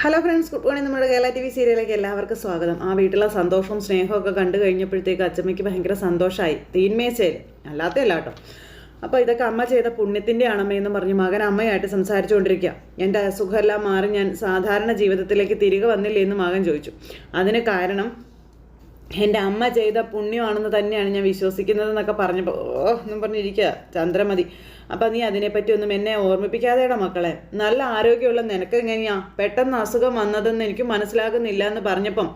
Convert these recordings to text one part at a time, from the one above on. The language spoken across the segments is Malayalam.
ഹലോ ഫ്രണ്ട്സ് ഗുഡ് മോർണിംഗ് നമ്മുടെ കേരള ടി വി സീരിയലിലേക്ക് എല്ലാവർക്കും സ്വാഗതം. ആ വീട്ടിലെ സന്തോഷവും സ്നേഹവും ഒക്കെ കണ്ടു കഴിഞ്ഞപ്പോഴത്തേക്ക് അച്ചമ്മയ്ക്ക് ഭയങ്കര സന്തോഷമായി തീന്മേശയിൽ അല്ലാത്തല്ല കേട്ടോ. അപ്പോൾ ഇതൊക്കെ അമ്മ ചെയ്ത പുണ്യത്തിന്റെ ആണമ്മയെന്ന് പറഞ്ഞ് മകൻ അമ്മയായിട്ട് സംസാരിച്ചുകൊണ്ടിരിക്കുക. എന്റെ അസുഖമെല്ലാം മാറി ഞാൻ സാധാരണ ജീവിതത്തിലേക്ക് തിരികെ വന്നില്ലേ? എന്ന് മകൻ ചോദിച്ചു. അതിന് കാരണം എന്റെ അമ്മ ചെയ്ത പുണ്യമാണെന്ന് തന്നെയാണ് ഞാൻ വിശ്വസിക്കുന്നത് എന്നൊക്കെ പറഞ്ഞപ്പോൾ ഓ എന്നും പറഞ്ഞിരിക്കുക ചന്ദ്രമതി അപ്പം നീ അതിനെപ്പറ്റി ഒന്നും എന്നെ ഓർമ്മിപ്പിക്കാതെയുടെ മക്കളെ. നല്ല ആരോഗ്യമുള്ള നിനക്ക് എങ്ങനെയാ? പെട്ടെന്ന് അസുഖം വന്നതെന്ന് എനിക്ക് മനസ്സിലാകുന്നില്ല എന്ന് പറഞ്ഞപ്പം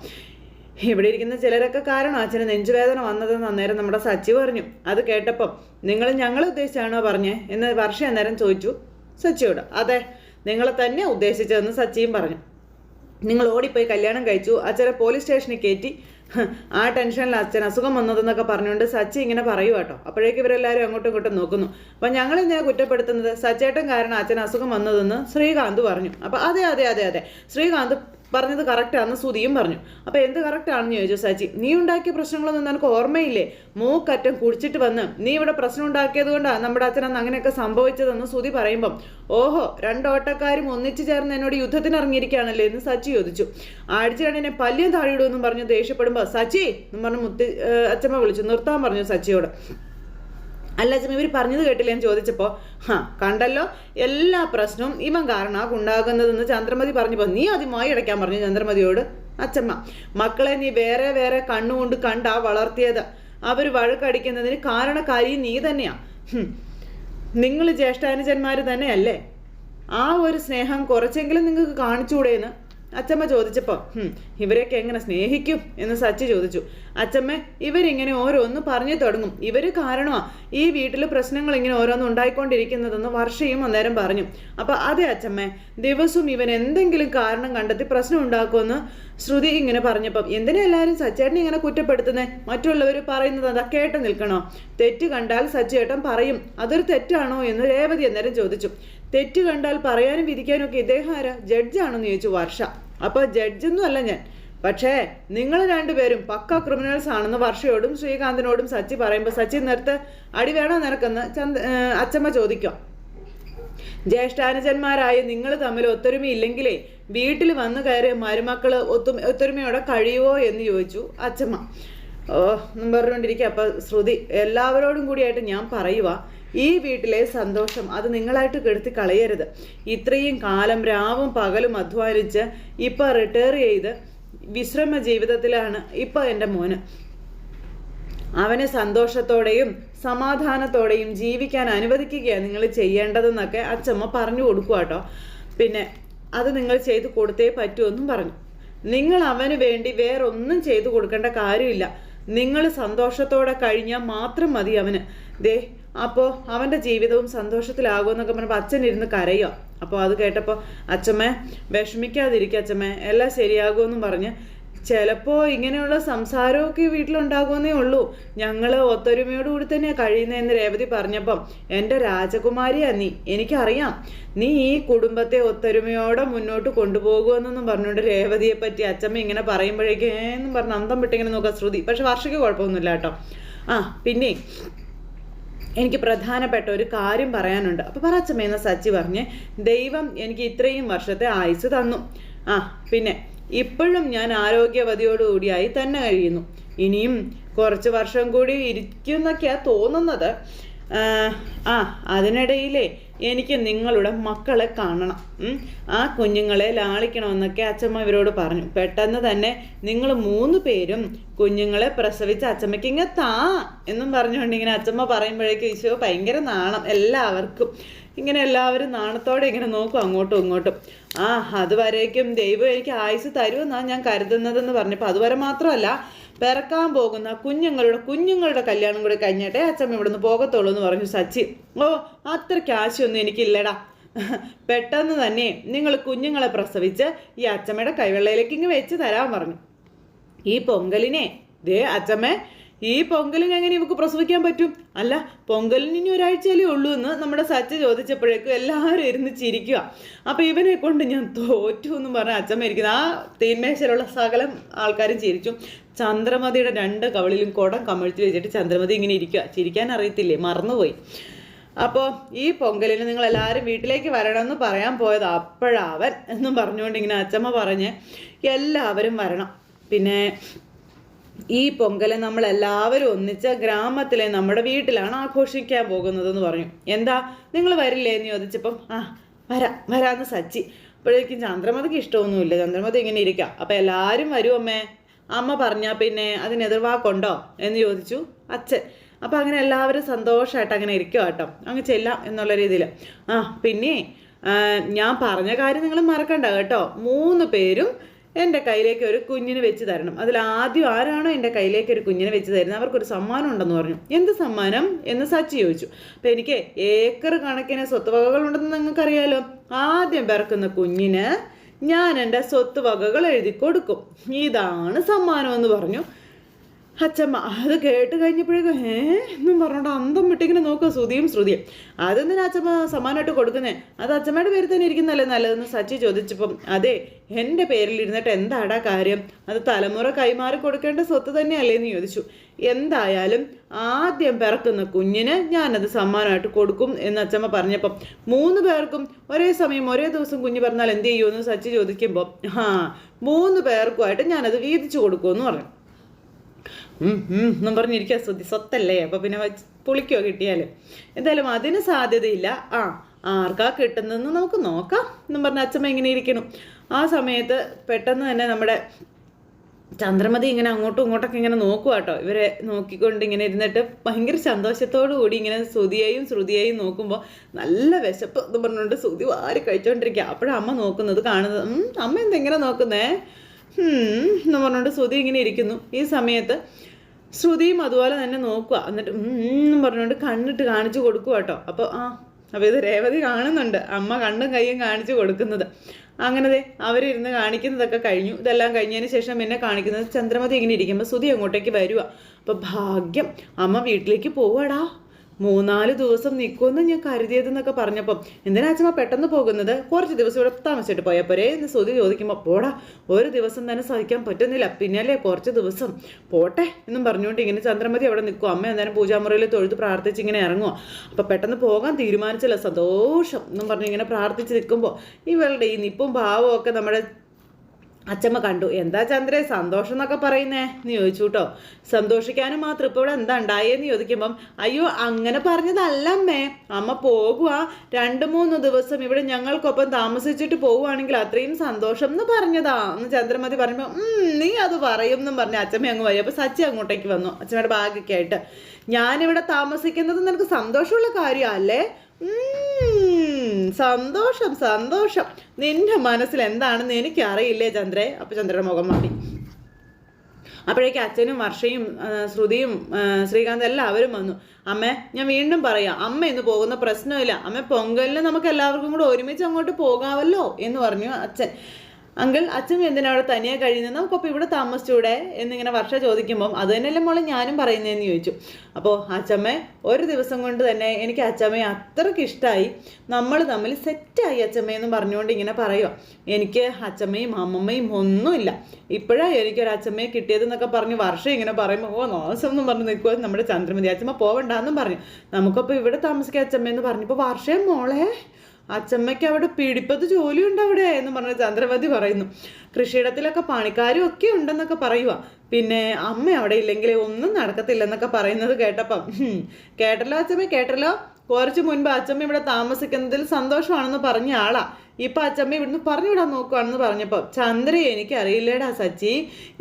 ഇവിടെ ഇരിക്കുന്ന ചിലരൊക്കെ കാരണം അച്ഛന് നെഞ്ചുവേദന വന്നതെന്ന് അന്നേരം നമ്മുടെ സച്ചി പറഞ്ഞു. അത് കേട്ടപ്പം നിങ്ങൾ ഞങ്ങൾ ഉദ്ദേശിച്ചാണോ പറഞ്ഞേ? എന്ന് വർഷം അന്നേരം ചോദിച്ചു. സച്ചിയോട്. അതെ നിങ്ങളെ തന്നെ ഉദ്ദേശിച്ചതെന്ന് സച്ചിയും പറഞ്ഞു. നിങ്ങൾ ഓടിപ്പോയി കല്യാണം കഴിച്ചു. അച്ഛനെ പോലീസ് സ്റ്റേഷനിൽ കയറ്റി ആ ടെൻഷനിൽ അച്ഛൻ അസുഖം വന്നതെന്നൊക്കെ പറഞ്ഞുകൊണ്ട് സച്ചി ഇങ്ങനെ പറയൂ കേട്ടോ അപ്പോഴേക്ക് ഇവരെല്ലാവരും അങ്ങോട്ടും ഇങ്ങോട്ടും നോക്കുന്നു. അപ്പം ഞങ്ങൾ ഇങ്ങനെ കുറ്റപ്പെടുത്തുന്നത്? സച്ചേട്ടൻ കാരണം അച്ഛൻ അസുഖം വന്നതെന്ന് ശ്രീകാന്ത് പറഞ്ഞു. അപ്പം അതെ അതെ അതെ അതെ. ശ്രീകാന്ത് പറഞ്ഞത് കറക്റ്റാണെന്ന് സുധിയും പറഞ്ഞു. അപ്പോൾ എന്ത് കറക്റ്റാണെന്ന് ചോദിച്ചു സാച്ചി നീ ഉണ്ടാക്കിയ പ്രശ്നങ്ങളൊന്നും നിനക്ക് ഓർമ്മയില്ലേ? മൂക്കറ്റം കുടിച്ചിട്ട് വന്ന് നീ ഇവിടെ പ്രശ്നം ഉണ്ടാക്കിയത് കൊണ്ടാണ് നമ്മുടെ അച്ഛൻ അന്ന് അങ്ങനെയൊക്കെ സംഭവിച്ചതെന്ന് സുധി പറയുമ്പം ഓഹോ രണ്ടോട്ടക്കാരും ഒന്നിച്ചു ചേർന്ന് എന്നോട് യുദ്ധത്തിന് ഇറങ്ങിയിരിക്കുകയാണല്ലേ? എന്ന് സച്ചി ചോദിച്ചു. ആഴ്ചയാണെന്നെ പല്ലിയും താഴെയിടുമെന്നും പറഞ്ഞു ദേഷ്യപ്പെടുമ്പോൾ സച്ചി എന്നും പറഞ്ഞു മുത്തി അച്ഛമ്മ വിളിച്ചു. നിർത്താൻ പറഞ്ഞു സച്ചിയോട് അല്ല അച്ഛൻ ഇവർ പറഞ്ഞത് കേട്ടില്ല എന്ന് ചോദിച്ചപ്പോൾ ഹാ കണ്ടല്ലോ എല്ലാ പ്രശ്നവും ഇവൻ കാരണമാണ് ഉണ്ടാകുന്നതെന്ന് ചന്ദ്രമതി പറഞ്ഞപ്പോൾ നീ ആദ്യമായി അടയ്ക്കാൻ പറഞ്ഞു ചന്ദ്രമതിയോട് അച്ഛമ്മ മക്കളെ നീ വേറെ വേറെ കണ്ണുകൊണ്ട് കണ്ടാ വളർത്തിയത്. അവർ വഴക്കടിക്കുന്നതിന് കാരണക്കാരി നീ തന്നെയാ. നിങ്ങൾ ജ്യേഷ്ഠാനുജന്മാർ തന്നെയല്ലേ? ആ ഒരു സ്നേഹം കുറച്ചെങ്കിലും നിങ്ങൾക്ക് കാണിച്ചുകൂടെയെന്ന് അച്ചമ്മ ചോദിച്ചപ്പോൾ "ഹും, ഇവരെയൊക്കെ എങ്ങനെ സ്നേഹിക്കും? എന്ന് സച്ചി ചോദിച്ചു. അച്ചമ്മ ഇവരിങ്ങനെ ഓരോന്ന് പറഞ്ഞു തുടങ്ങും. ഇവർ കാരണമാ ഈ വീട്ടിൽ പ്രശ്നങ്ങൾ ഇങ്ങനെ ഓരോന്നും ഉണ്ടായിക്കൊണ്ടിരിക്കുന്നതെന്ന് വർഷയും അന്നേരം പറഞ്ഞു. അപ്പോൾ അതെ അച്ചമ്മ ദിവസവും ഇവൻ എന്തെങ്കിലും കാരണം കണ്ടെത്തി പ്രശ്നം ഉണ്ടാക്കുമെന്ന് ശ്രുതി ഇങ്ങനെ പറഞ്ഞപ്പം എന്തിനാ എല്ലാവരും സച്ചേട്ടനെ ഇങ്ങനെ കുറ്റപ്പെടുത്തുന്നത് മറ്റുള്ളവർ പറയുന്നത് അതാ കേട്ട് നിൽക്കണോ? തെറ്റ് കണ്ടാൽ സച്ചേട്ടൻ പറയും അതൊരു തെറ്റാണോ? എന്ന് രേവതി അന്നേരം ചോദിച്ചു. തെറ്റ് കണ്ടാൽ പറയാനും വിധിക്കാനും ഒക്കെ ഇദ്ദേഹം ആരാ? ജഡ്ജാണെന്ന് ചോദിച്ചു വർഷ. അപ്പോൾ ജഡ്ജൊന്നും അല്ല ഞാൻ. പക്ഷേ നിങ്ങൾ രണ്ടുപേരും പക്ക ക്രിമിനൽസ് ആണെന്ന് വർഷയോടും ശ്രീകാന്തിനോടും സച്ചി പറയുമ്പോൾ സച്ചി നിർത്ത് അടി വേണോ നിനക്കെന്ന്? ചന്ദ് അച്ചമ്മ ചോദിക്കാം. ജ്യേഷ്ഠാനുജന്മാരായ നിങ്ങൾ തമ്മിൽ ഒത്തൊരുമയില്ലെങ്കിലേ വീട്ടിൽ വന്നു കയറിയ മരുമക്കൾ ഒത്തു ഒത്തൊരുമയോടെ കഴിയുവോ എന്ന് ചോദിച്ചു അച്ചമ്മ. ഓ പറഞ്ഞുകൊണ്ടിരിക്കുക അപ്പം ശ്രുതി എല്ലാവരോടും കൂടിയായിട്ട് ഞാൻ പറയുക ഈ വീട്ടിലെ സന്തോഷം അത് നിങ്ങളായിട്ട് കെടുത്തി കളയരുത്. ഇത്രയും കാലം രാവും പകലും അധ്വാനിച്ച് ഇപ്പം റിട്ടയർ ചെയ്ത് വിശ്രമ ജീവിതത്തിലാണ് ഇപ്പം എന്റെ മോന്. അവനെ സന്തോഷത്തോടെയും സമാധാനത്തോടെയും ജീവിക്കാൻ അനുവദിക്കുകയാണ് നിങ്ങൾ ചെയ്യേണ്ടതെന്നൊക്കെ അച്ചമ്മ പറഞ്ഞു കൊടുക്കുക കേട്ടോ പിന്നെ അത് നിങ്ങൾ ചെയ്തു കൊടുത്തേ പറ്റുമെന്നും പറഞ്ഞു. നിങ്ങൾ അവന് വേണ്ടി വേറൊന്നും ചെയ്തു കൊടുക്കേണ്ട കാര്യമില്ല. നിങ്ങൾ സന്തോഷത്തോടെ കഴിഞ്ഞാൽ മാത്രം മതി അവന്. ദേ അപ്പോൾ അവന്റെ ജീവിതവും സന്തോഷത്തിലാകുമെന്നൊക്കെ പറഞ്ഞപ്പോൾ അച്ഛൻ ഇരുന്ന് കരയുക അപ്പോൾ അത് കേട്ടപ്പോൾ അച്ഛമ്മ വിഷമിക്കാതിരിക്കുക അച്ഛമ്മ എല്ലാം ശരിയാകുമെന്നും പറഞ്ഞ് ചിലപ്പോൾ ഇങ്ങനെയുള്ള സംസാരമൊക്കെ വീട്ടിലുണ്ടാകുമെന്നേ ഉള്ളൂ. ഞങ്ങൾ ഒത്തൊരുമയോടുകൂടി തന്നെയാണ് കഴിയുന്നതെന്ന് രേവതി പറഞ്ഞപ്പം എന്റെ രാജകുമാരിയാ നീ. എനിക്കറിയാം. നീ ഈ കുടുംബത്തെ ഒത്തൊരുമയോടെ മുന്നോട്ട് കൊണ്ടുപോകുമെന്നൊന്നും പറഞ്ഞുകൊണ്ട് രേവതിയെ പറ്റി അച്ഛമ്മ ഇങ്ങനെ പറയുമ്പോഴേക്കും എന്നും പറഞ്ഞ് അന്തം വിട്ടിങ്ങനെ നോക്കാം ശ്രുതി. പക്ഷെ വർഷയ്ക്ക് കുഴപ്പമൊന്നുമില്ല കേട്ടോ. ആ പിന്നെ എനിക്ക് പ്രധാനപ്പെട്ട ഒരു കാര്യം പറയാനുണ്ട്. അപ്പോൾ പറ അച്ഛമ്മയെന്ന് സച്ചി പറഞ്ഞ് ദൈവം എനിക്ക് ഇത്രയും വർഷത്തെ ആയുസ് തന്നു. ആ പിന്നെ ഇപ്പോഴും ഞാൻ ആരോഗ്യവതിയോടുകൂടിയായി തന്നെ കഴിയുന്നു. ഇനിയും കുറച്ച് വർഷം കൂടി ഇരിക്കുന്നൊക്കെയാണ് തോന്നുന്നത്. ആ, അതിനിടയിലേ എനിക്ക് നിങ്ങളുടെ മക്കളെ കാണണം. ആ കുഞ്ഞുങ്ങളെ ലാളിക്കണമെന്നൊക്കെ അച്ഛമ്മ ഇവരോട് പറഞ്ഞു. പെട്ടെന്ന് തന്നെ നിങ്ങൾ മൂന്ന് പേരും കുഞ്ഞുങ്ങളെ പ്രസവിച്ച അച്ഛമ്മയ്ക്ക് ഇങ്ങനെ താ എന്നും പറഞ്ഞുകൊണ്ട് ഇങ്ങനെ അച്ഛമ്മ പറയുമ്പോഴേക്കും ഈശോ ഭയങ്കര നാണം എല്ലാവർക്കും. ഇങ്ങനെ എല്ലാവരും നാണത്തോടെ ഇങ്ങനെ നോക്കും അങ്ങോട്ടും ഇങ്ങോട്ടും. ആ അതുവരേക്കും ദൈവം എനിക്ക് ആയുസ് തരുമെന്നാണ് ഞാൻ കരുതുന്നതെന്ന് പറഞ്ഞപ്പോൾ അതുവരെ മാത്രമല്ല പിറക്കാൻ പോകുന്ന കുഞ്ഞുങ്ങളുടെ കുഞ്ഞുങ്ങളുടെ കല്യാണം കൂടി കഴിഞ്ഞിട്ടേ അച്ഛമ്മ ഇവിടുന്ന് പോകത്തുള്ളൂ എന്ന് പറഞ്ഞു സച്ചി. ഓ അത്ര ക്യാഷൊന്നും എനിക്കില്ലടാ. പെട്ടെന്ന് തന്നെ നിങ്ങൾ കുഞ്ഞുങ്ങളെ പ്രസവിച്ച് ഈ അച്ഛമ്മയുടെ കൈവെള്ളയിലേക്ക് ഇങ്ങ് വെച്ച് തരാൻ പറഞ്ഞു. ഈ പൊങ്കലിനെ ദേ അച്ഛമ്മേ ഈ പൊങ്കലിന് എങ്ങനെ ഇവക്ക് പ്രസവിക്കാൻ പറ്റും? അല്ല പൊങ്കലിന് ഇനി ഒരാഴ്ചയല്ലേ ഉള്ളൂ എന്ന് നമ്മുടെ സച്ച ചോദിച്ചപ്പോഴേക്കും എല്ലാവരും ഇരുന്ന് ചിരിക്കുക. അപ്പം ഇവനെ കൊണ്ട് ഞാൻ തോറ്റു എന്നും പറഞ്ഞ അച്ഛൻ ഇരിക്കുന്നത് ആ തീന്മേശയിലുള്ള സകലം ആൾക്കാരും ചിരിച്ചു. ചന്ദ്രമതിയുടെ രണ്ട് കവളിലും കുടം കമിഴ്ത്തി വെച്ചിട്ട് ചന്ദ്രമതി ഇങ്ങനെ ഇരിക്കുക. ചിരിക്കാൻ അറിയത്തില്ലേ? മറന്നുപോയി. അപ്പോൾ ഈ പൊങ്കലിന് നിങ്ങൾ എല്ലാവരും വീട്ടിലേക്ക് വരണമെന്ന് പറയാൻ പോയത് അപ്പോഴവൻ എന്നും പറഞ്ഞുകൊണ്ട് ഇങ്ങനെ അച്ചമ്മ പറഞ്ഞ് എല്ലാവരും വരണം. പിന്നെ ഈ പൊങ്കൽ നമ്മൾ എല്ലാവരും ഒന്നിച്ച് ഗ്രാമത്തിലെ നമ്മുടെ വീട്ടിലാണ് ആഘോഷിക്കാൻ പോകുന്നതെന്ന് പറഞ്ഞു. എന്താ? നിങ്ങൾ വരില്ലേ എന്ന് ചോദിച്ചപ്പം ആ വരാം വരാന്ന് സച്ചി. അപ്പോഴേക്കും ചന്ദ്രമതിക്ക് ഇഷ്ടമൊന്നുമില്ല. ചന്ദ്രമതി ഇങ്ങനെ ഇരിക്കാം. അപ്പം എല്ലാവരും വരും അമ്മേ. അമ്മ പറഞ്ഞാൽ പിന്നെ അതിന് എതിർവാക്കുണ്ടോ എന്ന് ചോദിച്ചു അച്ഛൻ. അപ്പം അങ്ങനെ എല്ലാവരും സന്തോഷമായിട്ട് അങ്ങനെ ഇരിക്കുക കേട്ടോ. അങ്ങ് ചെല്ലാം എന്നുള്ള രീതിയിൽ ആ പിന്നെ ഞാൻ പറഞ്ഞ കാര്യം നിങ്ങൾ മറക്കണ്ട കേട്ടോ. മൂന്ന് പേരും എന്റെ കയ്യിലേക്ക് ഒരു കുഞ്ഞിന് വെച്ച് തരണം. അതിൽ ആദ്യം ആരാണോ എന്റെ കയ്യിലേക്ക് ഒരു കുഞ്ഞിനെ വെച്ച് തരുന്നത്? അവർക്കൊരു സമ്മാനം ഉണ്ടെന്ന് പറഞ്ഞു. എന്ത് സമ്മാനം? എന്ന് സച്ചി ചോദിച്ചു. അപ്പം എനിക്ക് ഏക്കർ കണക്കിന് സ്വത്ത് വകകളുണ്ടെന്ന് നിങ്ങൾക്കറിയാലോ? ആദ്യം പിറക്കുന്ന കുഞ്ഞിന് ഞാൻ എന്റെ സ്വത്ത് വകകൾ എഴുതി കൊടുക്കും. ഇതാണ് സമ്മാനം എന്ന് പറഞ്ഞു. അച്ചമ്മ അത് കേട്ട് കഴിഞ്ഞപ്പോഴേക്കും ഏ എന്നും പറഞ്ഞോണ്ട് അന്തം വിട്ടിങ്ങനെ നോക്കുക ശ്രുതിയും ശ്രുതിയും. അതെന്തിനാ അച്ഛമ്മ സമ്മാനമായിട്ട് കൊടുക്കുന്നേ? അത് അച്ഛമ്മയുടെ പേരിൽ തന്നെ ഇരിക്കുന്നല്ലേ നല്ലതെന്ന് സച്ചി ചോദിച്ചപ്പം അതെ എന്റെ പേരിൽ ഇരുന്നിട്ട് എന്താടാ കാര്യം? അത് തലമുറ കൈമാറി കൊടുക്കേണ്ട സ്വത്ത് തന്നെയല്ലേ എന്ന് ചോദിച്ചു. എന്തായാലും ആദ്യം പിറക്കുന്ന കുഞ്ഞിന് ഞാനത് സമ്മാനമായിട്ട് കൊടുക്കും എന്ന് അച്ഛമ്മ പറഞ്ഞപ്പം മൂന്ന് പേർക്കും ഒരേ സമയം ഒരേ ദിവസം കുഞ്ഞ് പറഞ്ഞാൽ എന്ത് ചെയ്യുമെന്ന് സച്ചി ചോദിക്കുമ്പോൾ ആ മൂന്ന് പേർക്കുമായിട്ട് ഞാനത് വീതിച്ചു കൊടുക്കുമെന്ന് പറഞ്ഞു. എന്നും പറഞ്ഞിരിക്കുക ശ്രുതി സ്വത്തല്ലേ? അപ്പൊ പിന്നെ പുളിക്കോ കിട്ടിയാൽ? എന്തായാലും അതിന് സാധ്യതയില്ല. ആ ആർക്കാ കിട്ടുന്നതെന്ന് നമുക്ക് നോക്കാം. എന്നും പറഞ്ഞ അച്ഛമ്മ ഇങ്ങനെ ഇരിക്കണം. ആ സമയത്ത് പെട്ടെന്ന് തന്നെ നമ്മുടെ ചന്ദ്രമതി ഇങ്ങനെ അങ്ങോട്ടും ഇങ്ങോട്ടൊക്കെ ഇങ്ങനെ നോക്കുക കേട്ടോ ഇവരെ നോക്കിക്കൊണ്ട് ഇങ്ങനെ ഇരുന്നിട്ട് ഭയങ്കര സന്തോഷത്തോടു കൂടി ഇങ്ങനെ ശ്രുതിയെയും ശ്രുതിയെയും നോക്കുമ്പോൾ നല്ല വിശപ്പ് എന്ന് പറഞ്ഞുകൊണ്ട് ശ്രുതി വാരി കഴിച്ചോണ്ടിരിക്കുക അപ്പോഴമ്മ നോക്കുന്നത് കാണുന്നത്. "ഉം, അമ്മ എന്തെങ്ങനെ നോക്കുന്നേ? എന്ന് പറഞ്ഞുകൊണ്ട് ശ്രുതി ഇങ്ങനെ ഇരിക്കുന്നു. ഈ സമയത്ത് ശ്രുതിയും അതുപോലെ തന്നെ നോക്കുക. എന്നിട്ട് എന്നും പറഞ്ഞുകൊണ്ട് കണ്ണിട്ട് കാണിച്ചു കൊടുക്കുക കേട്ടോ. അപ്പോൾ ആ അപ്പോൾ ഇത് രേവതി കാണുന്നുണ്ട്. അമ്മ കണ്ണും കൈയും കാണിച്ചു കൊടുക്കുന്നത്. അങ്ങനെ ദേ അവരിരുന്ന് കാണിക്കുന്നതൊക്കെ കഴിഞ്ഞു. ഇതെല്ലാം കഴിഞ്ഞതിന് ശേഷം എന്നെ കാണിക്കുന്നത് ചന്ദ്രമതി ഇങ്ങനെ ഇരിക്കുമ്പോൾ ശ്രുതി അങ്ങോട്ടേക്ക് വരുവാ. അപ്പോൾ ഭാഗ്യം അമ്മ വീട്ടിലേക്ക് പോവാടാ. മൂന്നാൽ ദിവസം നിൽക്കുമെന്ന് ഞാൻ കരുതിയതെന്നൊക്കെ പറഞ്ഞപ്പം എന്തിനാ അച്ഛമ്മ പെട്ടെന്ന് പോകുന്നത്? കുറച്ച് ദിവസം ഇവിടെ താമസിച്ചിട്ട് പോയാൽ പോരെ എന്ന് ശ്രുതി ചോദിക്കുമ്പോൾ പോടാ ഒരു ദിവസം തന്നെ സഹിക്കാൻ പറ്റുന്നില്ല. പിന്നല്ലേ കുറച്ച് ദിവസം? പോട്ടെ എന്നും പറഞ്ഞുകൊണ്ട് ഇങ്ങനെ ചന്ദ്രമതി അവിടെ നിൽക്കും. അമ്മ എന്തായാലും പൂജാമുറിയിൽ തൊഴുത് പ്രാർത്ഥിച്ച് ഇങ്ങനെ ഇറങ്ങുക അപ്പം പെട്ടെന്ന് പോകാൻ തീരുമാനിച്ചില്ല. സന്തോഷം എന്നും പറഞ്ഞ് ഇങ്ങനെ പ്രാർത്ഥിച്ച് നിൽക്കുമ്പോൾ ഇവളുടെ ഈ നിപ്പും ഭാവവും ഒക്കെ നമ്മുടെ അച്ചമ്മ കണ്ടു. എന്താ ചന്ദ്രേ സന്തോഷം എന്നൊക്കെ പറയുന്നേ? എന്ന് ചോദിച്ചു കേട്ടോ സന്തോഷിക്കാനും മാത്രം ഇപ്പോൾ ഇവിടെ എന്താ ഉണ്ടായേന്ന് ചോദിക്കുമ്പം അയ്യോ അങ്ങനെ പറഞ്ഞതല്ല അമ്മേ. അമ്മ പോകുക രണ്ട് മൂന്ന് ദിവസം ഇവിടെ ഞങ്ങൾക്കൊപ്പം താമസിച്ചിട്ട് പോവുകയാണെങ്കിൽ അത്രയും സന്തോഷം എന്ന് പറഞ്ഞതാ. എന്ന് ചന്ദ്രമതി പറയുമ്പോൾ നീ അത് പറയും എന്നും പറഞ്ഞ് അച്ചമ്മ അങ്ങ് വരും. അപ്പോൾ സച്ചി അങ്ങോട്ടേക്ക് വന്നു അച്ഛമ്മയുടെ ബാഗൊക്കെ ആയിട്ട് ഞാനിവിടെ താമസിക്കുന്നത് നിനക്ക് സന്തോഷമുള്ള കാര്യമല്ലേ? സന്തോഷം സന്തോഷം. നിന്റെ മനസ്സിൽ എന്താണെന്ന് എനിക്കറിയില്ലേ ചന്ദ്രേ? അപ്പൊ ചന്ദ്രയുടെ മുഖം മാറി. അപ്പോഴേക്ക് അച്ഛനും വർഷയും ശ്രുതിയും ശ്രീകാന്ത് എല്ലാവരും വന്നു. അമ്മ ഞാൻ വീണ്ടും പറയാം അമ്മ ഇന്ന് പോകുന്ന പ്രശ്നമില്ല. അമ്മ പൊങ്കലിന് നമുക്ക് എല്ലാവർക്കും കൂടെ ഒരുമിച്ച് അങ്ങോട്ട് പോകാമല്ലോ എന്ന് പറഞ്ഞു അച്ഛൻ. അങ്കിൾ അച്ഛൻ എന്തിനാ അവിടെ തനിയെ കഴിയുന്നത് നമുക്കപ്പോൾ ഇവിടെ താമസിച്ചൂടെ? എന്നിങ്ങനെ വർഷ ചോദിക്കുമ്പം അത് തന്നെയല്ലേ മോളെ ഞാനും പറയുന്നതെന്ന് ചോദിച്ചു. അപ്പോൾ അച്ഛമ്മ ഒരു ദിവസം കൊണ്ട് തന്നെ എനിക്ക് അച്ഛമ്മയെ അത്രയ്ക്ക് ഇഷ്ടമായി നമ്മൾ തമ്മിൽ സെറ്റായി അച്ഛമ്മയെന്ന് പറഞ്ഞുകൊണ്ട് ഇങ്ങനെ പറയുക എനിക്ക് അച്ഛമ്മയും അമ്മമ്മയും ഒന്നുമില്ല. ഇപ്പോഴാണ് എനിക്കൊരു അച്ഛമ്മയെ കിട്ടിയതെന്നൊക്കെ പറഞ്ഞ് വർഷം ഇങ്ങനെ പറയുമ്പോൾ ഓ നോസം എന്നും പറഞ്ഞ് നിൽക്കുക നമ്മുടെ ചന്ദ്രമതി അച്ഛമ്മ പോവണ്ടെന്നും പറഞ്ഞു. നമുക്കപ്പോൾ ഇവിടെ താമസിക്കാം അച്ഛമ്മയെന്ന് പറഞ്ഞപ്പോൾ വർഷം മോളെ അച്ചമ്മയ്ക്ക് അവിടെ പിടിപ്പത് ജോലിയുണ്ട് അവിടെ എന്ന് പറഞ്ഞ് ചന്ദ്രമതി പറയുന്നു. കൃഷിയിടത്തിലൊക്കെ പണിക്കാരും ഒക്കെ ഉണ്ടെന്നൊക്കെ പറയുക പിന്നെ അമ്മ അവിടെ ഇല്ലെങ്കിൽ ഒന്നും നടക്കത്തില്ലെന്നൊക്കെ പറയുന്നത് കേട്ടപ്പം. കേട്ടല്ലോ അച്ചമ്മ കേട്ടല്ലോ. കുറച്ച് മുൻപ് അച്ചമ്മ ഇവിടെ താമസിക്കുന്നതിൽ സന്തോഷമാണെന്ന് പറഞ്ഞ ആളാ. ഇപ്പൊ അച്ചമ്മ ഇവിടുന്ന് പറഞ്ഞുവിടാൻ നോക്കുവാണെന്ന് പറഞ്ഞപ്പോൾ ചന്ദ്ര എനിക്ക് അറിയില്ലേടാ സച്ചി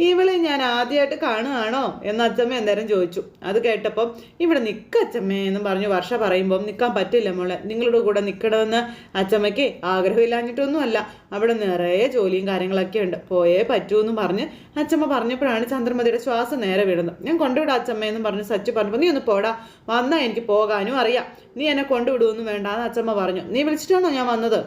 ഇവളെ ഞാൻ ആദ്യമായിട്ട് കാണുകയാണോ എന്ന് അച്ചമ്മ എന്തായാലും ചോദിച്ചു. അത് കേട്ടപ്പം ഇവിടെ നിൽക്ക അച്ചമ്മേ എന്ന് പറഞ്ഞു വർഷ പറയുമ്പം നിൽക്കാൻ പറ്റില്ല മോളെ നിങ്ങളുടെ കൂടെ നിൽക്കണമെന്ന് അച്ചമ്മയ്ക്ക് ആഗ്രഹമില്ലാഞ്ഞിട്ടൊന്നുമല്ല. അവിടെ നിറയെ ജോലിയും കാര്യങ്ങളൊക്കെ ഉണ്ട്. പോയേ പറ്റൂ എന്ന് പറഞ്ഞ് അച്ചമ്മ പറഞ്ഞപ്പോഴാണ് ചന്ദ്രമതിയുടെ ശ്വാസം നേരെ വീഴുന്നത്. ഞാൻ കൊണ്ടുവിടാം അച്ചമ്മ എന്ന് പറഞ്ഞ് സച്ചു പറഞ്ഞപ്പോൾ നീ ഒന്ന് പോടാ വന്നാൽ എനിക്ക് പോകാനും അറിയാം. നീ എന്നെ കൊണ്ടുവിടുമെന്ന് വേണ്ട എന്ന് അച്ചമ്മ പറഞ്ഞു. നീ വിളിച്ചിട്ടാണോ ഞാൻ വന്നത്?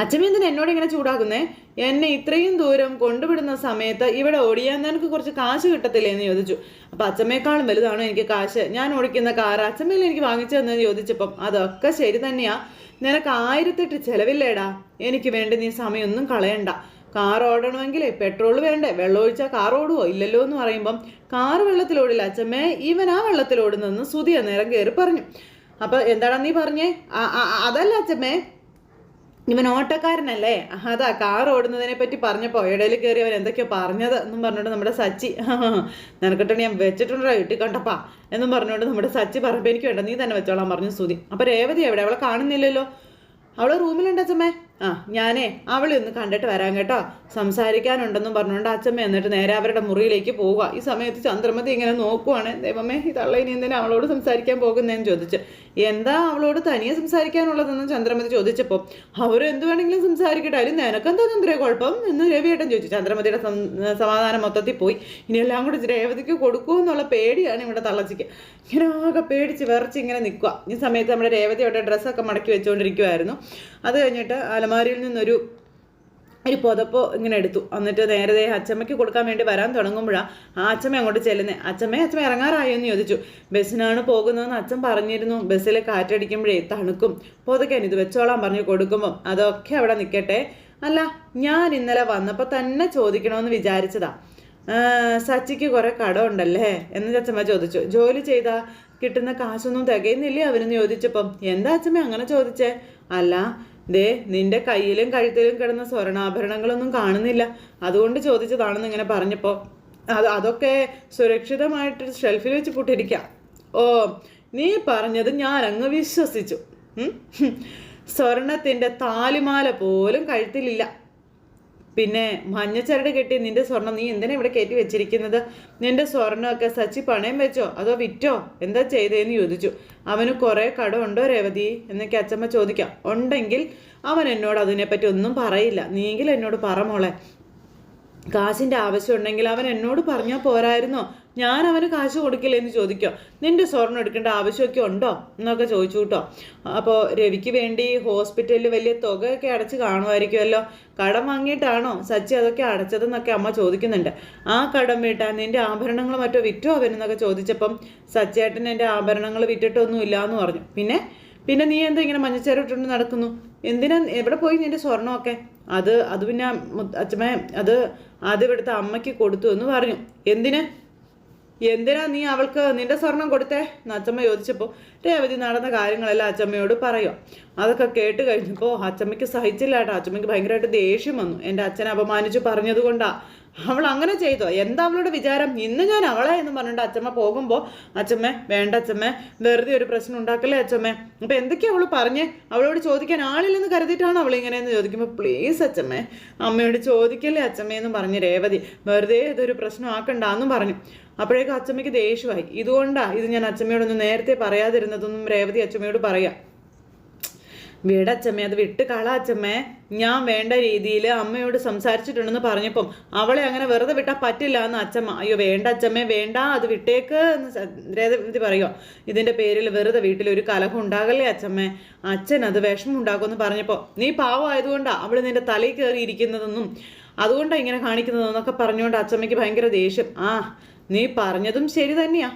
അച്ഛമ്മ എന്തിനാ എന്നോട് ഇങ്ങനെ ചൂടാക്കുന്നേ? എന്നെ ഇത്രയും ദൂരം കൊണ്ടുവിടുന്ന സമയത്ത് ഇവിടെ ഓടിയാൻ നിനക്ക് കുറച്ച് കാശ് കിട്ടത്തില്ലേ എന്ന് ചോദിച്ചു. അപ്പൊ അച്ഛമ്മയെക്കാളും വലുതാണോ എനിക്ക് കാശ്? ഞാൻ ഓടിക്കുന്ന കാർ അച്ഛമ്മയിൽ എനിക്ക് വാങ്ങിച്ചു തന്നെന്ന് ചോദിച്ചപ്പം അതൊക്കെ ശരി തന്നെയാ. നിനക്ക് ആയിരത്തെട്ട് ചെലവില്ലേടാ? എനിക്ക് വേണ്ടി നീ സമയമൊന്നും കളയണ്ട. കാർ ഓടണമെങ്കിൽ പെട്രോൾ വേണ്ടേ? വെള്ളം ഒഴിച്ചാൽ കാർ ഓടുവോ? ഇല്ലല്ലോ എന്ന് പറയുമ്പം കാർ വെള്ളത്തിലോടില്ല അച്ഛമ്മേ ഇവൻ ആ വെള്ളത്തിലോടുന്നെന്ന് സുതി അന്നേരം കയറി പറഞ്ഞു. അപ്പൊ എന്താടാ നീ പറഞ്ഞേ? അതല്ല അച്ഛമ്മേ ഇവൻ ഓട്ടക്കാരനല്ലേ? അതാ കാർ ഓടുന്നതിനെ പറ്റി പറഞ്ഞപ്പോ ഇടയിൽ കയറി അവൻ എന്തൊക്കെയോ പറഞ്ഞത് എന്നും പറഞ്ഞുകൊണ്ട് നമ്മുടെ സച്ചി നിനക്കിട്ട് ഞാൻ വെച്ചിട്ടുണ്ടോ ഇട്ടി കണ്ടപ്പാ എന്നും പറഞ്ഞുകൊണ്ട് നമ്മുടെ സച്ചി പറഞ്ഞപ്പോ എനിക്ക് വേണ്ട നീ തന്നെ വെച്ചോളാം പറഞ്ഞു സുതി അപ്പൊ രേവതി എവിടെ? അവളെ കാണുന്നില്ലല്ലോ? അവളെ റൂമിലുണ്ട് അച്ഛമ്മേ? ആ ഞാനേ അവളെ ഒന്ന് കണ്ടിട്ട് വരാൻ കേട്ടോ. സംസാരിക്കാനുണ്ടെന്നും പറഞ്ഞുകൊണ്ട് അച്ഛമ്മ എന്നിട്ട് നേരെ അവരുടെ മുറിയിലേക്ക് പോവുക. ഈ സമയത്ത് ചന്ദ്രമതി ഇങ്ങനെ നോക്കുവാണ്. ദൈവമേ ഈ തള്ള ഇനി എന്തിനാ അവളോട് സംസാരിക്കാൻ പോകുന്നതെന്ന് ചോദിച്ച്. എന്താ അവളോട് തനിയെ സംസാരിക്കാനുള്ളതെന്ന് ചന്ദ്രമതി ചോദിച്ചപ്പോൾ അവർ എന്ത് വേണമെങ്കിലും സംസാരിക്കട്ടെ. അതിൽ നിനക്കെന്താ ചന്ദ്രയെ കുഴപ്പം എന്ന് രവിയേട്ടൻ ചോദിച്ചു. ചന്ദ്രമതിയുടെ സമാധാനം മൊത്തത്തിൽ പോയി. ഇനി എല്ലാം കൂടി രേവതിക്ക് കൊടുക്കുമോ എന്നുള്ള പേടിയാണ് ഇവിടെ തള്ളച്ചിക്ക്. ഇങ്ങനെ ആകെ പേടിച്ച് വിറച്ച് ഇങ്ങനെ നിൽക്കുക. ഈ സമയത്ത് നമ്മുടെ രേവതി അവിടെ ഡ്രസ്സൊക്കെ മടക്കി വെച്ചുകൊണ്ടിരിക്കുമായിരുന്നു അത് കഴിഞ്ഞിട്ട് അലമാരിയിൽ നിന്നൊരു ഒരു പുതപ്പോ ഇങ്ങനെ എടുത്തു. എന്നിട്ട് നേരത്തെ അച്ചമ്മയ്ക്ക് കൊടുക്കാൻ വേണ്ടി വരാൻ തുടങ്ങുമ്പോഴാണ് ആ അച്ചമ്മ അങ്ങോട്ട് ചെല്ലുന്നത് അച്ചമ്മ അച്ചമ്മ ഇറങ്ങാറായോ എന്ന് ചോദിച്ചു. ബസ്സിനാണ് പോകുന്നതെന്ന് അച്ഛൻ പറഞ്ഞിരുന്നു. ബസ്സിൽ കാറ്റടിക്കുമ്പോഴേ തണുക്കും. പുതയ്ക്കാൻ ഇത് വെച്ചോളാൻ പറഞ്ഞു കൊടുക്കുമ്പം അതൊക്കെ അവിടെ നിൽക്കട്ടെ അല്ല ഞാൻ ഇന്നലെ വന്നപ്പോൾ തന്നെ ചോദിക്കണമെന്ന് വിചാരിച്ചതാ. സച്ചിക്ക് കുറേ കടമുണ്ടല്ലേ എന്ന് ചച്ചമ്മ ചോദിച്ചു. ജോലി ചെയ്താ? കിട്ടുന്ന കാശൊന്നും തികയുന്നില്ലേ അവരെന്ന് ചോദിച്ചപ്പം. എന്താ അച്ചമ്മ അങ്ങനെ ചോദിച്ചേ? അല്ല ദേ നിന്റെ കയ്യിലും കഴുത്തിലും കിടന്ന സ്വർണാഭരണങ്ങളൊന്നും കാണുന്നില്ല. അതുകൊണ്ട് ചോദിച്ചതാണെന്ന് ഇങ്ങനെ പറഞ്ഞപ്പോൾ അത് അതൊക്കെ സുരക്ഷിതമായിട്ട് ഷെൽഫിൽ വെച്ച് പൂട്ടിരിക്കാം ഓ നീ പറഞ്ഞത് ഞാൻ അങ്ങ് വിശ്വസിച്ചു സ്വർണത്തിന്റെ താലിമാല പോലും കഴുത്തിലില്ല. പിന്നെ മഞ്ഞച്ചരട് കെട്ടി നിന്റെ സ്വർണം നീ എന്തിനാ ഇവിടെ കയറ്റി വെച്ചിരിക്കുന്നത്? നിന്റെ സ്വർണമൊക്കെ സച്ചി പണയം വെച്ചോ? അതോ വിറ്റോ? എന്താ ചെയ്തതെന്ന് ചോദിച്ചു. അവന് കുറെ കടമുണ്ടോ രേവതി? എന്നൊക്കെ അച്ചമ്മ ചോദിക്കാം. ഉണ്ടെങ്കിൽ അവൻ എന്നോട് അതിനെപ്പറ്റി ഒന്നും പറയില്ല. നീങ്കിൽ എന്നോട് പറ മോളെ. കാശിന്റെ ആവശ്യം ഉണ്ടെങ്കിൽ അവൻ എന്നോട് പറഞ്ഞാൽ പോരായിരുന്നോ? ഞാൻ അവന് കാശ് കൊടുക്കില്ല എന്ന് ചോദിക്കോ? നിന്റെ സ്വർണം എടുക്കേണ്ട ആവശ്യമൊക്കെ ഉണ്ടോ? എന്നൊക്കെ ചോദിച്ചു കേട്ടോ. അപ്പോൾ രവിക്ക് വേണ്ടി ഹോസ്പിറ്റലിൽ വലിയ തുകയൊക്കെ അടച്ച് കാണുമായിരിക്കുമല്ലോ. കടം വാങ്ങിയിട്ടാണോ സച്ചി അതൊക്കെ അടച്ചതെന്നൊക്കെ അമ്മ ചോദിക്കുന്നുണ്ട്. ആ കടം വീട്ടാൻ നിന്റെ ആഭരണങ്ങൾ മറ്റോ വിറ്റോ അവനെന്നൊക്കെ ചോദിച്ചപ്പം സച്ചേട്ടൻ എന്റെ ആഭരണങ്ങൾ വിറ്റിട്ടൊന്നും ഇല്ല എന്ന് പറഞ്ഞു. പിന്നെ? പിന്നെ നീ എന്താ ഇങ്ങനെ മഞ്ഞച്ചേരിട്ടുണ്ട് നടക്കുന്നു? എന്തിനാ എവിടെ പോയി നിന്റെ സ്വർണമൊക്കെ? അത് അത് പിന്നെ അച്ഛമ്മ അത് ആദ്യം ഇവിടുത്തെ അമ്മയ്ക്ക് കൊടുത്തു എന്ന് പറഞ്ഞു. എന്തിന്? എന്തിനാ നീ അവൾക്ക് നിന്റെ സ്വർണം കൊടുത്തേ? എന്ന് അച്ചമ്മ ചോദിച്ചപ്പോൾ രേവതി നടന്ന കാര്യങ്ങളെല്ലാം അച്ചമ്മയോട് പറയുക അതൊക്കെ കേട്ട് കഴിഞ്ഞപ്പോൾ അച്ചമ്മയ്ക്ക് സഹിച്ചില്ല കേട്ടോ അച്ചമ്മയ്ക്ക് ഭയങ്കരമായിട്ട് ദേഷ്യം വന്നു. എന്റെ അച്ഛനെ അപമാനിച്ച് പറഞ്ഞത് അവൾ അങ്ങനെ ചെയ്തോ? എന്താ അവളുടെ വിചാരം? ഇന്ന് ഞാൻ അവളെ എന്ന് പറഞ്ഞിട്ട് അച്ചമ്മ പോകുമ്പോൾ അച്ചമ്മ വേണ്ട അച്ചമ്മ. വെറുതെ ഒരു പ്രശ്നം ഉണ്ടാക്കല്ലേ അച്ചമ്മ? അപ്പൊ എന്തൊക്കെയാ അവൾ പറഞ്ഞേ? അവളോട് ചോദിക്കാൻ ആളില്ലെന്ന് കരുതിയിട്ടാണ് അവൾ ഇങ്ങനെയെന്ന് ചോദിക്കുമ്പോൾ പ്ലീസ് അച്ചമ്മേ. അമ്മയോട് ചോദിക്കല്ലേ അച്ഛമ്മേ എന്ന് പറഞ്ഞ് രേവതി വെറുതെ ഇതൊരു പ്രശ്നം ആക്കണ്ട എന്നും പറഞ്ഞു. അപ്പോഴേക്കും അച്ചമ്മയ്ക്ക് ദേഷ്യമായി. ഇതുകൊണ്ടാ ഇത് ഞാൻ അച്ചമ്മയോടൊന്നും നേരത്തെ പറയാതിരുന്നതൊന്നും രേവതി അച്ചമ്മയോട് പറയാം. വീട് അച്ചമ്മ അത് വിട്ട് കള അച്ചമ്മേ. ഞാൻ വേണ്ട രീതിയിൽ അമ്മയോട് സംസാരിച്ചിട്ടുണ്ടെന്ന് പറഞ്ഞപ്പം അവളെ അങ്ങനെ വെറുതെ വിട്ടാൽ പറ്റില്ല എന്ന് അച്ചമ്മ. അയ്യോ വേണ്ട അച്ചമ്മേ വേണ്ട അത് വിട്ടേക്ക് എന്ന് പറയുക ഇതിന്റെ പേരിൽ വെറുതെ വീട്ടിൽ ഒരു കലഹം ഉണ്ടാകല്ലേ അച്ചമ്മേ? അച്ഛൻ അത് വിഷമം ഉണ്ടാക്കുമെന്ന് പറഞ്ഞപ്പോൾ നീ പാവമായതുകൊണ്ടാ അവൾ നിന്റെ തലയിൽ കയറി ഇരിക്കുന്നതെന്നും അതുകൊണ്ടാണ് ഇങ്ങനെ കാണിക്കുന്നതെന്നൊക്കെ പറഞ്ഞുകൊണ്ട് അച്ചമ്മയ്ക്ക് ഭയങ്കര ദേഷ്യം. ആ നീ പറഞ്ഞതും ശരി തന്നെയാ.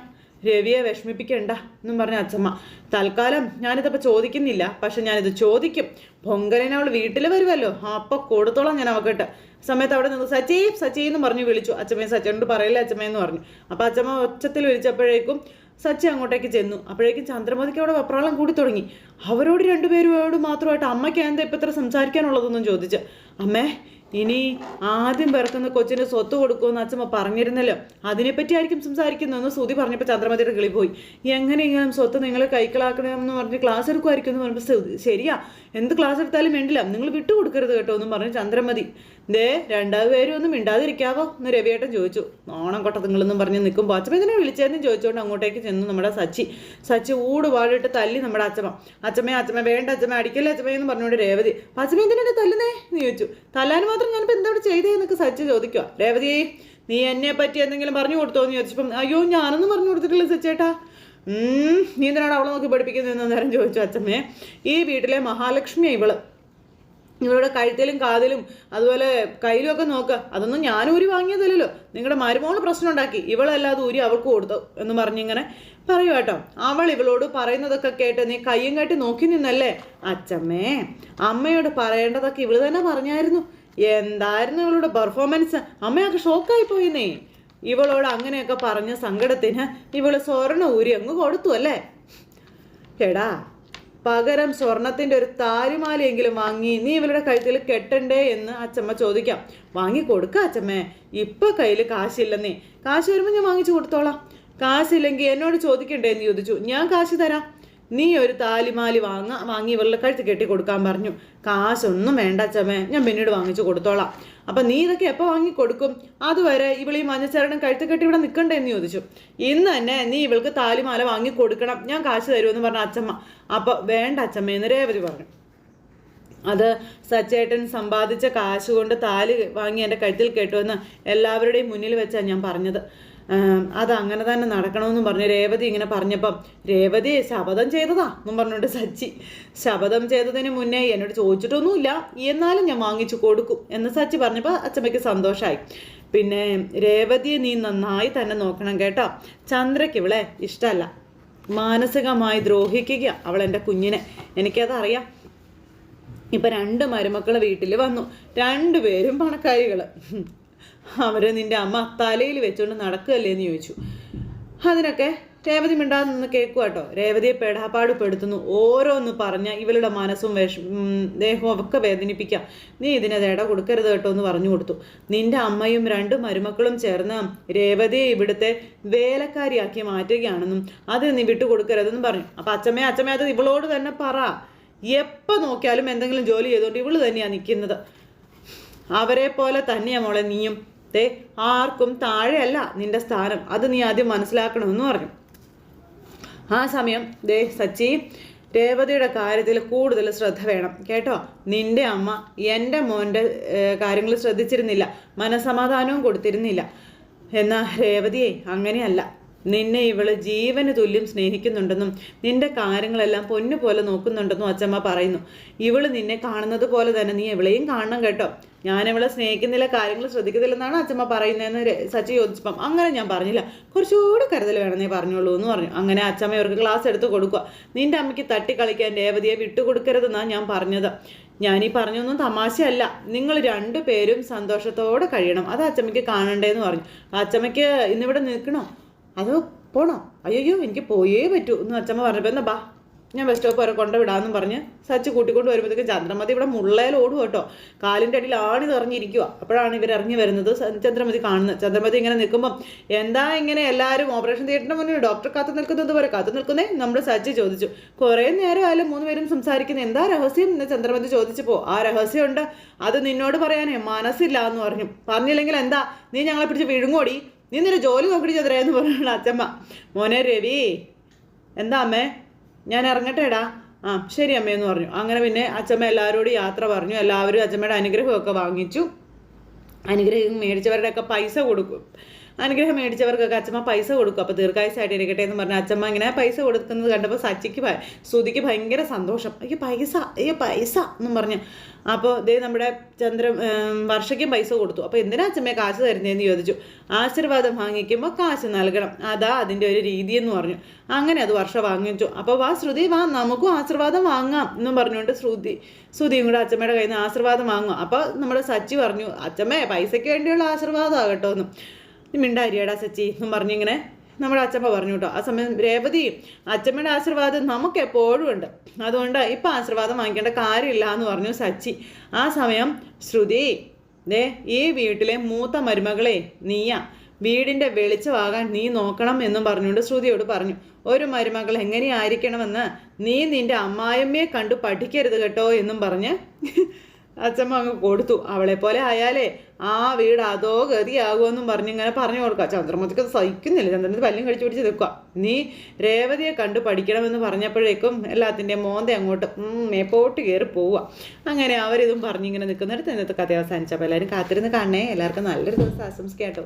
രവിയെ വിഷമിപ്പിക്കണ്ട എന്നും പറഞ്ഞ അച്ചമ്മ. തൽക്കാലം ഞാനിതപ്പോൾ ചോദിക്കുന്നില്ല പക്ഷെ ഞാനിത് ചോദിക്കും. പൊങ്കലിനെ അവൾ വീട്ടിൽ വരുമല്ലോ അപ്പൊ കൊടുത്തോളാം ഞാൻ അവക്കിട്ട് സമയത്ത് അവിടെ നിന്ന് സച്ചി സച്ചി എന്ന് പറഞ്ഞു വിളിച്ചു. അച്ഛമ്മയെ സച്ചിനോട് പറയില്ല അച്ഛമ്മയെന്ന് പറഞ്ഞു. അപ്പൊ അച്ചമ്മ ഒച്ചത്തിൽ വിളിച്ചപ്പോഴേക്കും സച്ചി അങ്ങോട്ടേക്ക് ചെന്നു. അപ്പോഴേക്കും ചന്ദ്രമതിക്ക് അവിടെ വെപ്രാളം കൂടി തുടങ്ങി. അവരോട് രണ്ടുപേരോട് മാത്രമായിട്ട് അമ്മയ്ക്ക് എന്താ ഇപ്പം ഇത്ര സംസാരിക്കാനുള്ളതെന്നും ചോദിച്ചു. അമ്മേ ഇനി ആദ്യം പിറക്കുന്ന കൊച്ചിന് സ്വത്ത് കൊടുക്കുമെന്ന് അച്ഛമ്മ പറഞ്ഞിരുന്നല്ലോ. അതിനെപ്പറ്റി ആയിരിക്കും സംസാരിക്കുന്നതെന്ന് സുതി പറഞ്ഞപ്പോൾ ചന്ദ്രമതിയുടെ കിളി പോയി. എങ്ങനെയെങ്കിലും സ്വത്ത് നിങ്ങൾ കൈക്കളാക്കണമെന്ന് പറഞ്ഞ് ക്ലാസ് എടുക്കുമായിരിക്കും എന്ന് പറഞ്ഞപ്പോൾ ശരിയാ. എന്ത് ക്ലാസ് എടുത്താലും വേണ്ടില്ല. നിങ്ങൾ വിട്ടുകൊടുക്കരുത് കേട്ടോ എന്നും പറഞ്ഞ് ചന്ദ്രമതി ദേ രണ്ടാമത് പേരും ഒന്നും മിണ്ടാതിരിക്കാവോ? എന്ന് രവിയേട്ടൻ ചോദിച്ചു. ഓണം കൊട്ട നിങ്ങളെന്നും പറഞ്ഞ് നിൽക്കുമ്പോൾ അച്ഛമ്മ ഇതിനെ വിളിച്ചതെന്ന് ചോദിച്ചുകൊണ്ട് അങ്ങോട്ടേക്ക് ചെന്നു നമ്മുടെ സച്ചി. സച്ചി ഊട് വാടിയിട്ട് തല്ലി നമ്മുടെ അച്ഛമ്മ. അച്ഛമ്മ അച്ഛമ്മ വേണ്ട അച്ഛമ്മ അടിക്കല്ലേ അച്ഛമ്മ എന്ന് പറഞ്ഞുകൊണ്ട് രേവതി. "അപ്പൊ അച്ഛമ്മ തല്ലുന്നേ? എന്ന് ചോദിച്ചു. തല്ലാൻ മാത്രം ഞാനിപ്പോൾ എന്താ ഇവിടെ ചെയ്തേ? എന്നൊക്കെ സച്ചി ചോദിക്കുക രേവതി നീ എന്നെ പറ്റി എന്തെങ്കിലും പറഞ്ഞു കൊടുത്തോ? എന്ന് ചോദിച്ചപ്പം അയ്യോ ഞാനൊന്നും പറഞ്ഞു കൊടുത്തിട്ടില്ല സച്ചേട്ടാ. നീ എന്തിനാണ് അവളെ നോക്കി പഠിപ്പിക്കുന്നതെന്ന് നേരം ചോദിച്ചു അച്ഛമ്മേ. ഈ വീട്ടിലെ മഹാലക്ഷ്മിയാണ് ഇവൾ. ഇവളുടെ കഴുത്തിലും കാതിലും അതുപോലെ കയ്യിലും ഒക്കെ നോക്കുക അതൊന്നും ഞാൻ ഊരി വാങ്ങിയതല്ലല്ലോ. നിങ്ങളുടെ മരുമോൾ പ്രശ്നം ഉണ്ടാക്കി ഇവളല്ലാതെ ഊരി അവൾക്ക് കൊടുത്തു എന്ന് പറഞ്ഞിങ്ങനെ പറയൂ കേട്ടോ. അവൾ ഇവളോട് പറയുന്നതൊക്കെ കേട്ട് നീ കയ്യും കാട്ടി നോക്കി നിന്നല്ലേ? അച്ചമ്മേ അമ്മയോട് പറയേണ്ടതൊക്കെ ഇവൾ തന്നെ പറഞ്ഞായിരുന്നു. എന്തായിരുന്നു ഇവളുടെ പെർഫോമൻസ് അമ്മയൊക്കെ ഷോക്കായി പോയിന്നേ. ഇവളോട് അങ്ങനെയൊക്കെ പറഞ്ഞ സങ്കടത്തിന് ഇവൾ സ്വർണ ഊരി അങ്ങ് കൊടുത്തു അല്ലേ? എടാ പകരം സ്വർണത്തിന്റെ ഒരു താലിമാലയെങ്കിലും വാങ്ങി നീ ഇവരുടെ കഴുത്തിൽ കെട്ടണ്ടേ? എന്ന് അച്ചമ്മ ചോദിക്കാം. വാങ്ങി കൊടുക്ക അച്ചമ്മേ ഇപ്പൊ കയ്യിൽ കാശില്ലെന്നേ. കാശ് വരുമ്പോൾ ഞാൻ വാങ്ങിച്ചു കൊടുത്തോളാം. കാശില്ലെങ്കിൽ എന്നോട് ചോദിക്കണ്ടേ? എന്ന് ചോദിച്ചു. ഞാൻ കാശ് തരാം. നീ ഒരു താലിമാലി വാങ്ങ വാങ്ങി ഇവളുടെ കഴുത്ത് കെട്ടി കൊടുക്കാൻ പറഞ്ഞു. കാശൊന്നും വേണ്ട ചമേ ഞാൻ പിന്നീട് വാങ്ങിച്ചു കൊടുത്തോളാം. അപ്പം നീ ഇതൊക്കെ എപ്പോൾ വാങ്ങി കൊടുക്കും? അതുവരെ ഇവൾ ഈ മഞ്ഞച്ചരടം കഴുത്ത് കെട്ടി ഇവിടെ നിൽക്കണ്ടേ എന്ന് ചോദിച്ചു. ഇന്ന് തന്നെ നീ ഇവൾക്ക് താലിമാല വാങ്ങി കൊടുക്കണം ഞാൻ കാശ് തരുമെന്ന് പറഞ്ഞ അച്ചമ്മ അപ്പോൾ വേണ്ട അച്ചമ്മ എന്ന് രേവതി പറഞ്ഞു. അത് സച്ചേട്ടൻ സമ്പാദിച്ച കാശ് കൊണ്ട് താലി വാങ്ങി എന്റെ കഴുത്തിൽ കെട്ടുമെന്ന് എല്ലാവരുടെയും മുന്നിൽ വെച്ചാണ് ഞാൻ പറഞ്ഞത്. അത് അങ്ങനെ തന്നെ നടക്കണമെന്നും പറഞ്ഞു രേവതി ഇങ്ങനെ പറഞ്ഞപ്പം രേവതി ശപഥം ചെയ്തതാ എന്നും പറഞ്ഞുകൊണ്ട് സച്ചി. ശപഥം ചെയ്തതിന് മുന്നേ എന്നോട് ചോദിച്ചിട്ടൊന്നുമില്ല എന്നാലും ഞാൻ വാങ്ങിച്ചു കൊടുക്കും എന്ന് സച്ചി പറഞ്ഞപ്പോൾ അച്ചമ്മയ്ക്ക് സന്തോഷമായി പിന്നെ രേവതിയെ നീ നന്നായി തന്നെ നോക്കണം കേട്ടോ. ചന്ദ്രയ്ക്ക് ഇവളെ ഇഷ്ടമല്ല. മാനസികമായി ദ്രോഹിക്കുക അവൾ എന്റെ കുഞ്ഞിനെ. എനിക്കതറിയാം. ഇപ്പം രണ്ട് മരുമക്കൾ വീട്ടിൽ വന്നു. രണ്ടുപേരും പണക്കാരികൾ അവർ നിന്റെ അമ്മ തലയിൽ വെച്ചുകൊണ്ട് നടക്കുകയല്ലേ എന്ന് ചോദിച്ചു. അതിനൊക്കെ രേവതി മിണ്ടാതെ നിന്ന് കേൾക്കുക കേട്ടോ രേവതിയെ പെടാപ്പാട് പെടുത്തുന്നു ഓരോന്ന് പറഞ്ഞ ഇവളുടെ മനസ്സും വിഷ ദേഹവും ഒക്കെ വേദനിപ്പിക്കാം. നീ ഇതിനെ ഇട കൊടുക്കരുത് കേട്ടോ എന്ന് പറഞ്ഞു കൊടുത്തു. നിന്റെ അമ്മയും രണ്ട് മരുമക്കളും ചേർന്ന് രേവതിയെ ഇവിടുത്തെ വേലക്കാരിയാക്കി മാറ്റുകയാണെന്നും അത് നീ വിട്ടുകൊടുക്കരുതെന്നും പറഞ്ഞു. അപ്പം അച്ഛമ്മേ അച്ഛമ്മേ അത് ഇവളോട് തന്നെ പറ. എപ്പോൾ നോക്കിയാലും എന്തെങ്കിലും ജോലി ചെയ്തുകൊണ്ട് ഇവൾ തന്നെയാണ് നിൽക്കുന്നത് അവരെ പോലെ തന്നെയാ മോളെ നീയും. തേ ആർക്കും താഴെയല്ല നിന്റെ സ്ഥാനം. അത് നീ ആദ്യം മനസ്സിലാക്കണമെന്ന് പറഞ്ഞു. ആ സമയം ദേ സച്ചി രേവതിയുടെ കാര്യത്തിൽ കൂടുതൽ ശ്രദ്ധ വേണം. കേട്ടോ? നിന്റെ അമ്മ എന്റെ മോന്റെ കാര്യങ്ങൾ ശ്രദ്ധിച്ചിരുന്നില്ല. മനസമാധാനവും കൊടുത്തിരുന്നില്ല. എന്നാൽ രേവതിയെ അങ്ങനെയല്ല. നിന്നെ ഇവൾ ജീവന് തുല്യം സ്നേഹിക്കുന്നുണ്ടെന്നും നിന്റെ കാര്യങ്ങളെല്ലാം പൊന്നു പോലെ നോക്കുന്നുണ്ടെന്നും അച്ചമ്മ പറയുന്നു. ഇവൾ നിന്നെ കാണുന്നത് പോലെ തന്നെ നീ ഇവളെയും കാണണം കേട്ടോ. ഞാൻ ഇവളെ സ്നേഹിക്കുന്നില്ല കാര്യങ്ങൾ ശ്രദ്ധിക്കുന്നില്ലെന്നാണ് അച്ഛമ്മ പറയുന്നതെന്ന് സച്ചി ചോദിച്ചപ്പം അങ്ങനെ ഞാൻ പറഞ്ഞില്ല. കുറച്ചുകൂടെ കരുതൽ വേണമെന്നേ പറഞ്ഞോളൂ എന്ന് പറഞ്ഞു. അങ്ങനെ അച്ഛമ്മ ഇവർക്ക് ക്ലാസ് എടുത്ത് കൊടുക്കുക. നിന്റെ അമ്മയ്ക്ക് തട്ടി തട്ടിക്കളിക്കാൻ രേവതിയെ വിട്ടുകൊടുക്കരുതെന്നാണ് ഞാൻ പറഞ്ഞത്. ഈ പറഞ്ഞൊന്നും തമാശയല്ല. നിങ്ങൾ രണ്ടുപേരും സന്തോഷത്തോടെ കഴിയണം. അത് അച്ചമ്മയ്ക്ക് കാണണ്ടേന്ന് പറഞ്ഞു. അച്ചമ്മയ്ക്ക് ഇന്നിവിടെ നിൽക്കണോ? അതോ പോണോ? അയ്യോ എനിക്ക് പോയേ പറ്റൂ എന്ന് അച്ചമ്മ പറഞ്ഞപ്പോൾ എന്നാ ബാ ഞാൻ ബസ് സ്റ്റോപ്പ് വരെ കൊണ്ടുവിടാമെന്നും പറഞ്ഞ് സച്ച് കൂട്ടിക്കൊണ്ട് വരുമ്പോഴത്തേക്കും ചന്ദ്രമതി ഇവിടെ മുള്ളയിൽ ഓടും കേട്ടോ. കാലിന്റെ അടിയിൽ ആണി നിറഞ്ഞിരിക്കുക അപ്പോഴാണ് ഇവർ ഇറങ്ങി വരുന്നത് ചന്ദ്രമതി കാണുന്നത്. ചന്ദ്രമതി ഇങ്ങനെ നിൽക്കുമ്പം എന്താ ഇങ്ങനെ എല്ലാവരും ഓപ്പറേഷൻ തിയേറ്ററിന് മുന്നിൽ ഡോക്ടർ കാത്തു നിൽക്കുന്നത് പോലെ? കാത്തു നിൽക്കുന്നേ? നമ്മൾ സച്ച് ചോദിച്ചു. കുറേ നേരം ആയാലും മൂന്ന് പേരും സംസാരിക്കുന്നത് എന്താ രഹസ്യം? എന്ന് ചന്ദ്രമതി ചോദിച്ചപ്പോൾ ആ രഹസ്യമുണ്ട്. അത് നിന്നോട് പറയാനേ. മനസ്സില്ല എന്ന് പറഞ്ഞു. പറഞ്ഞില്ലെങ്കിൽ എന്താ? നീ ഞങ്ങളെ പിടിച്ച് വിഴുങ്ങോടി. നീ നിന്റെ ജോലി നോക്കിയിട്ട് ചന്ദ്രയെന്ന് പറഞ്ഞു അച്ഛമ്മ മോനെ രവി എന്താ അമ്മേ? ഞാൻ ഇറങ്ങട്ടെടാ. ആ ശരി അമ്മയെന്ന് പറഞ്ഞു. അങ്ങനെ പിന്നെ അച്ഛമ്മ എല്ലാവരോടും യാത്ര പറഞ്ഞു. എല്ലാവരും അച്ഛമ്മയുടെ അനുഗ്രഹമൊക്കെ വാങ്ങിച്ചു. അനുഗ്രഹം മേടിച്ചവരുടെയൊക്കെ പൈസ കൊടുക്കും. അനുഗ്രഹം മേടിച്ചവർക്കൊക്കെ അച്ഛമ്മ പൈസ കൊടുക്കും. അപ്പോൾ ദീർഘായുസായിട്ട് ഇരിക്കട്ടെ എന്ന് പറഞ്ഞ അച്ഛമ്മ ഇങ്ങനെ പൈസ കൊടുക്കുന്നത് കണ്ടപ്പോൾ സച്ചിക്ക് ശ്രുതിക്ക് ഭയങ്കര സന്തോഷം. അയ്യോ പൈസ അയ്യോ പൈസ എന്നും പറഞ്ഞു. അപ്പോൾ ദേ നമ്മുടെ ചന്ദ്ര വർഷയ്ക്കും പൈസ കൊടുത്തു. അപ്പോൾ എന്തിനാ അച്ഛമ്മയെ കാശ് തരുന്നതെന്ന് ചോദിച്ചു. ആശീർവാദം വാങ്ങിക്കുമ്പോൾ കാശ് നൽകണം. അതാ അതിന്റെ ഒരു രീതി എന്ന് പറഞ്ഞു. അങ്ങനെ അത് വർഷ വാങ്ങിച്ചു. അപ്പോൾ വാ ശ്രുതി വാ നമുക്കും ആശീർവാദം വാങ്ങാം എന്നും പറഞ്ഞുകൊണ്ട് ശ്രുതി ശ്രുതിയും കൂടെ അച്ഛമ്മയുടെ കയ്യിൽ നിന്ന് ആശീർവാദം വാങ്ങും അപ്പോൾ നമ്മുടെ സച്ചി പറഞ്ഞു അച്ഛമ്മേ പൈസയ്ക്ക് വേണ്ടിയുള്ള ആശീർവാദമാകട്ടോ എന്നും. നീ മിണ്ടാരിയടാ സച്ചി എന്നും പറഞ്ഞിങ്ങനെ നമ്മുടെ അച്ഛമ്മ പറഞ്ഞു കേട്ടോ. ആ സമയം രേവതി അച്ഛമ്മയുടെ ആശീർവാദം നമുക്ക് എപ്പോഴും ഉണ്ട്. അതുകൊണ്ട് ഇപ്പം ആശീർവാദം വാങ്ങിക്കേണ്ട കാര്യമില്ല എന്ന് പറഞ്ഞു സച്ചി. ആ സമയം ശ്രുതി ദേ ഈ വീട്ടിലെ മൂത്ത മരുമകളെ നീയാ. വീടിന്റെ വെളിച്ചമാകാൻ നീ നോക്കണം എന്നും പറഞ്ഞുകൊണ്ട് ശ്രുതിയോട് പറഞ്ഞു. ഒരു മരുമകൾ എങ്ങനെയായിരിക്കണമെന്ന് നീ നിന്റെ അമ്മായമ്മയെ കണ്ടു പഠിക്കരുത് കേട്ടോ എന്നും പറഞ്ഞ് അച്ഛമ്മ അങ്ങ് കൊടുത്തു. അവളെ പോലെ ആയാലേ ആ വീട് അതോ ഗതിയാകുമെന്നും പറഞ്ഞ് ഇങ്ങനെ പറഞ്ഞു കൊടുക്കുക. ചന്ദ്രമതിക്ക് സഹിക്കുന്നില്ല. ചന്ദ്രമതി പല്ലും കഴിച്ചു പിടിച്ച് നിൽക്കുക. നീ രേവതിയെ കണ്ട് പഠിക്കണമെന്ന് പറഞ്ഞപ്പോഴേക്കും എല്ലാത്തിന്റെയും മോന്ത അങ്ങോട്ട് മേപ്പോട്ട് കയറി പോവുക. അങ്ങനെ അവരിതും പറഞ്ഞിങ്ങനെ നിൽക്കുന്നിടത്ത് ഇന്നത്തെ കഥ അവസാനിച്ചപ്പോൾ എല്ലാവരും കാത്തിരുന്ന് കാണണേ. എല്ലാവർക്കും നല്ലൊരു ദിവസം ആശംസിക്കാം കേട്ടോ.